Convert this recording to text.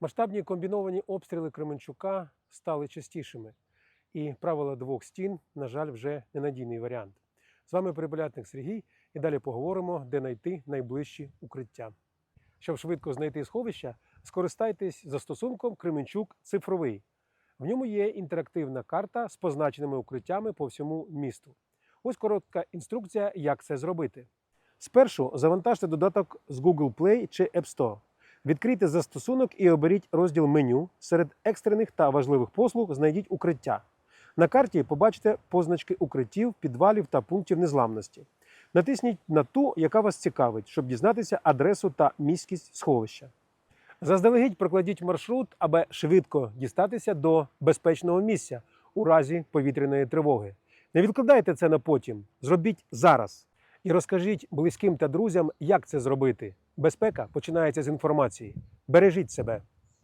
Масштабні комбіновані обстріли Кременчука стали частішими, і правило двох стін, на жаль, вже ненадійний варіант. З вами перебилятник Сергій, і далі поговоримо, де знайти найближчі укриття. Щоб швидко знайти сховища, скористайтесь застосунком Кременчук цифровий. В ньому є інтерактивна карта з позначеними укриттями по всьому місту. Ось коротка інструкція, як це зробити. Спершу завантажте додаток з Google Play чи App Store. Відкрийте застосунок і оберіть розділ меню. Серед екстрених та важливих послуг знайдіть укриття. На карті побачите позначки укриттів, підвалів та пунктів незламності. Натисніть на ту, яка вас цікавить, щоб дізнатися адресу та міськість сховища. Заздалегідь прокладіть маршрут, аби швидко дістатися до безпечного місця у разі повітряної тривоги. Не відкладайте це на потім, зробіть зараз. І розкажіть близьким та друзям, як це зробити. Безпека починається з інформації. Бережіть себе.